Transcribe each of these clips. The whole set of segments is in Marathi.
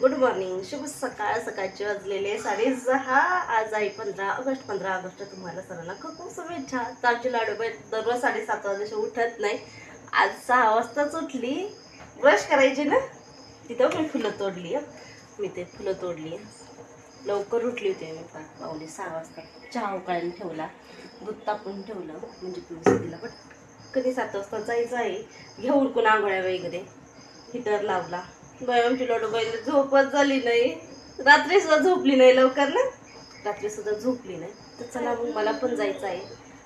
गुड मॉर्निंग शुभ सकाळ. सकाळचे वाजलेले साडे सहा आज आहे पंधरा ऑगस्ट. पंधरा ऑगस्ट तुम्हाला सर्वांना खूप खूप शुभेच्छा. ताजी लाडू बाई दररोज साडेसात वाजेशी उठत नाही. आज सहा वाजताच उठली. ब्रश करायची ना? तिथं मी फुलं तोडली मी ते फुलं तोडली. लवकर उठली होती मी पा पावणे सहा वाजता. चहा उकळून ठेवला. दूध तापून ठेवलं. म्हणजे पिऊस दिला पण कधी सात वाजता जायचं आहे. घेऊन कोण आंघोळ्या वगैरे. हिटर लावला. बाय आमची लाडूबाईला झोपच झाली नाही. रात्री सुद्धा झोपली नाही लवकर ना? रात्री सुद्धा झोपली नाही. तर चला मग मला पण जायचं आहे.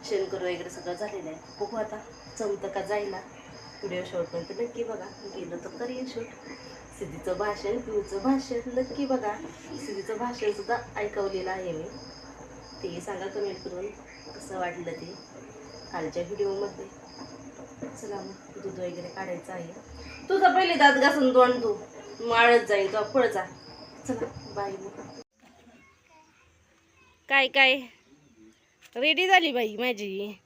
शेणकर वगैरे सगळं झालेलं आहे. बघू आता जमतं का जायला. व्हिडिओ शूटपर्यंत नक्की बघा. गेलं तर करीन शूट सिद्धीचं भाषण पिऊचं भाषण नक्की बघा. सिद्धीचं भाषण सुद्धा ऐकवलेलं आहे मी. ते सांगा कमेंट करून कसं वाटलं ते. कालच्या व्हिडिओमध्ये चला मग दूध वगैरे काढायचं आहे. तुझा पहिले दात घासून तोंड तू माळत जाईल तो. जा. चला बाय मग. काय काय? रेडी झाली बाई माझी.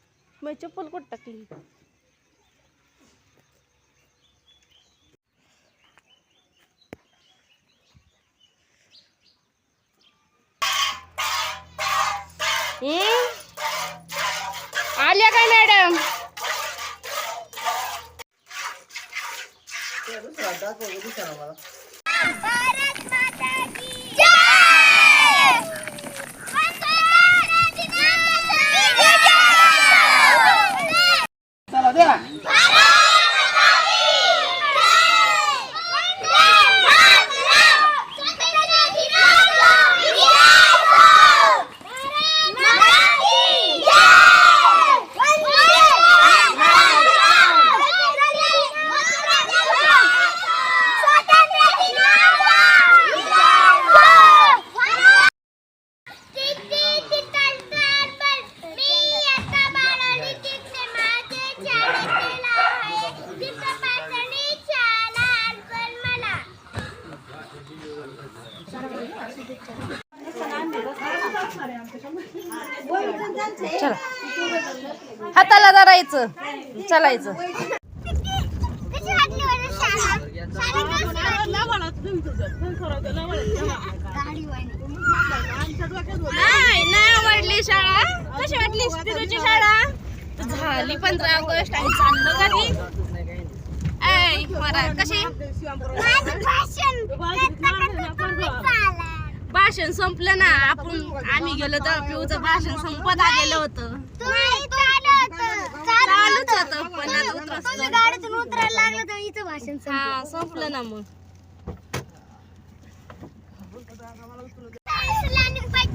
मग चप्पल कुठं टाकली? हम्म? वाटा वगैरे सांगा चला. हाताला धरायचं चालायचं. नाही नाही आवडली शाळा? कशी वाटली तुझी शाळा? झाली पंधरा ऑगस्ट आणि चाललं ऐ बरं कशी? भाषण संपलं ना आपण आम्ही गेलो तर पिऊचं भाषण संपत आलेलं होतं. चालूच होतं. पण आता गाडीतून उतरायला लागलं तर इथं भाषण हा संपलं ना मग.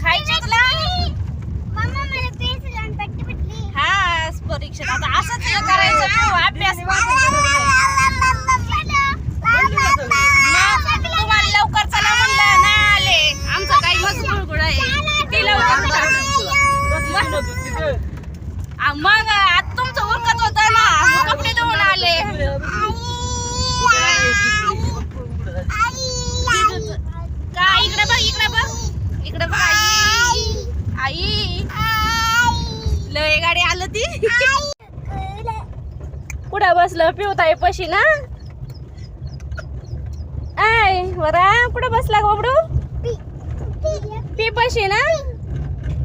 खायची तुला? हा परीक्षेत आता असंच हे करायचं पिऊ, अभ्यास मग तुम्हाला लवकर चला म्हणलं नाही आले आमचं काही मजबूर गुड आहे ती लवकर मग- आ, मग आता तुमचं उरकत होत ना कपडे धुवून आले का इकडे बघ इकडे बघ इकडे बघ आई आई लय गाडी आलं ती कुठं बसलं पिवताय पशी ना आय बरा कुठं बसला गोबडू पी पशी ना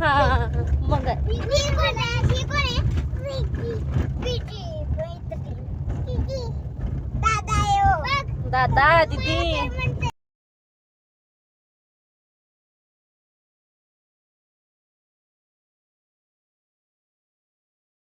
हा मग da Haddad, de...